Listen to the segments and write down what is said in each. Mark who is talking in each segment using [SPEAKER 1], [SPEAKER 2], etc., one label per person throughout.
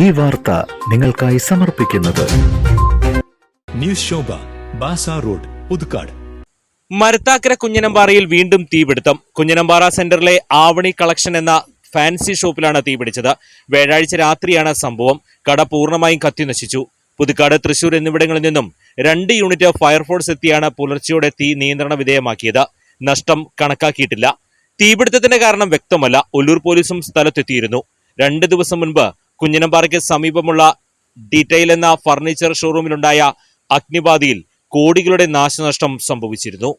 [SPEAKER 1] ഈ വാർത്ത നിങ്ങൾക്കായി സമർപ്പിക്കുന്നത്
[SPEAKER 2] ന്യൂസ് ശോഭ ബാസാർ റോഡ് പുതുക്കാട്
[SPEAKER 3] മരത്താക്കര കുഞ്ഞനമ്പാറയിൽ വീണ്ടും തീപിടുത്തം. കുഞ്ഞനമ്പാറ സെന്ററിലെ ആവണി കളക്ഷൻ എന്ന ഫാൻസി ഷോപ്പിലാണ് തീപിടിച്ചത്. വ്യാഴാഴ്ച രാത്രിയാണ് സംഭവം. കട പൂർണമായും കത്തിനശിച്ചു പുതുക്കാട് തൃശൂർ എന്നിവിടങ്ങളിൽ നിന്നും രണ്ട് യൂണിറ്റ് ഫയർഫോഴ്സ് എത്തിയാണ് പുലർച്ചെയോടെ തീ നിയന്ത്രണ വിധേയമാക്കിയത്. നഷ്ടം കണക്കാക്കിയിട്ടില്ല. തീപിടുത്തത്തിന്റെ കാരണം വ്യക്തമല്ല. ഒല്ലൂർ പോലീസും സ്ഥലത്തെത്തിയിരുന്നു. രണ്ട് ദിവസം മുൻപ് കുഞ്ഞനമ്പാറയ്ക്ക് സമീപമുള്ള ഡീറ്റെയിൽ എന്ന ഫർണിച്ചർ ഷോറൂമിലുണ്ടായ അഗ്നിബാധയിൽ കോടികളുടെ നാശനഷ്ടം സംഭവിച്ചിരുന്നു.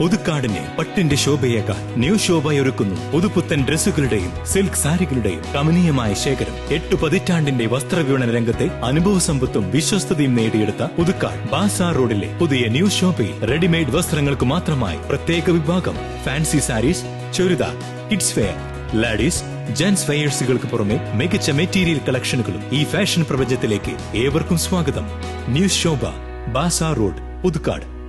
[SPEAKER 2] പുതുക്കാടിനെ പട്ടിന്റെ ശോഭയേക്കാൾ ന്യൂ ശോഭയൊരുക്കുന്നു പുതുപുത്തൻ ഡ്രസ്സുകളുടെയും സിൽക്ക് സാരികളുടെയും കമനീയമായ ശേഖരം. എട്ടു പതിറ്റാണ്ടിന്റെ വസ്ത്രവിപണന രംഗത്തെ അനുഭവ സമ്പത്തും വിശ്വസ്തതയും നേടിയെടുത്ത പുതുക്കാട് ബാസാർ റോഡിലെ പുതിയ ന്യൂ ഷോഭയിൽ റെഡിമെയ്ഡ് വസ്ത്രങ്ങൾക്ക് മാത്രമായി പ്രത്യേക വിഭാഗം. Fancy saris churidar kids wear ladies gents വെയേഴ്സുകൾക്ക് പുറമെ മികച്ച മെറ്റീരിയൽ കളക്ഷനുകളും ഈ ഫാഷൻ പ്രപഞ്ചത്തിലേക്ക് ഏവർക്കും സ്വാഗതം. New Shobha Bazaar road Puthukkad.